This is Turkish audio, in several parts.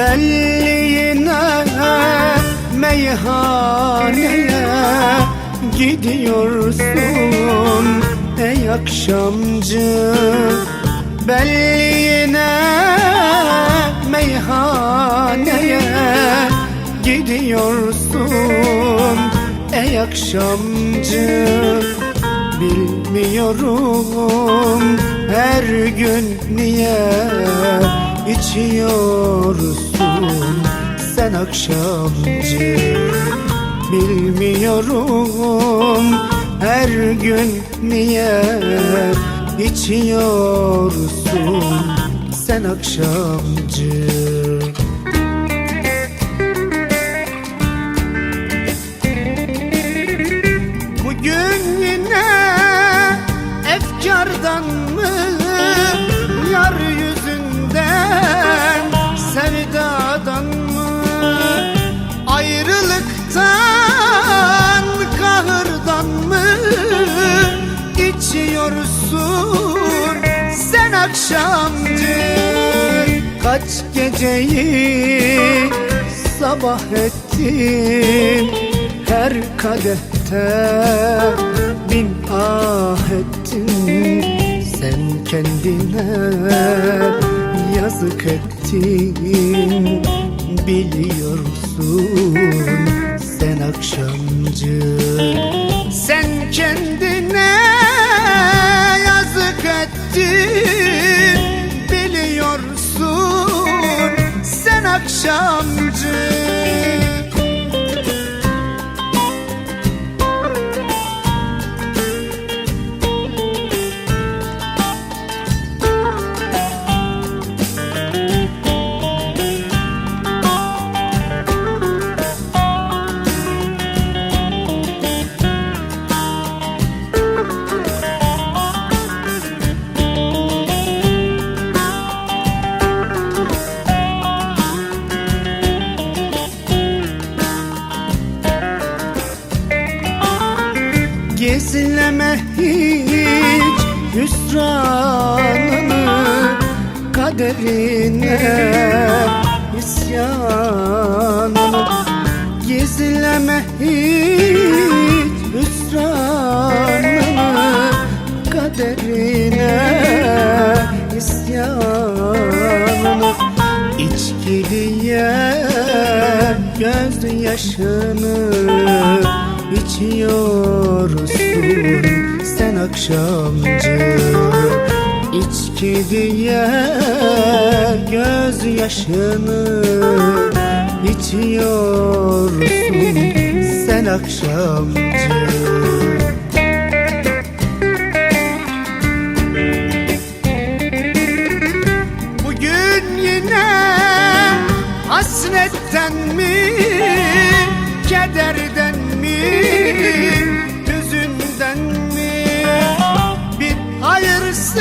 Belliğine meyhaneye gidiyorsun ey akşamcı. Belliğine meyhaneye gidiyorsun ey akşamcı. Bilmiyorum her gün niye içiyorsun sen akşamcı. Bilmiyorum her gün niye içiyorsun sen akşamcı. Bugün yine içiyorsun sen akşamcı Kaç geceyi sabah ettin? Her kadehte bin ah ettin. Sen kendine yazık ettin. Biliyorsun sen akşamcı Sen kendine ettin Biliyorsun. Sen akşamcı Gizleme hiç hüsranını Kaderine isyanını Gizleme hiç hüsranını Kaderine isyanını İçkiliye göz yaşını içiyorsun sen akşamcı. İçki diye göz yaşını içiyorsun sen akşamcı. Hasretten mi, kederden mi, hüzünden mi Bir hayırsız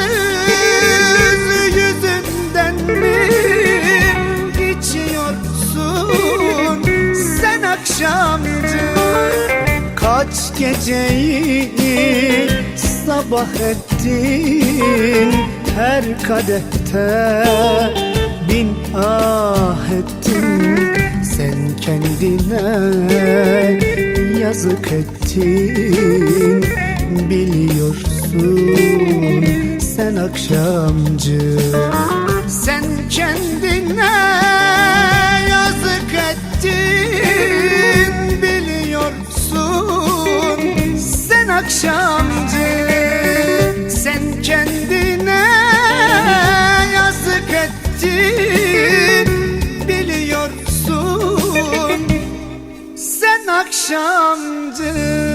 yüzünden mi içiyorsun sen akşamcı? Kaç geceyi sabah ettin her kadehte? Bin ah ettin sen kendine yazık ettin. Biliyorsun sen akşamcı. Sen kendine akşamcı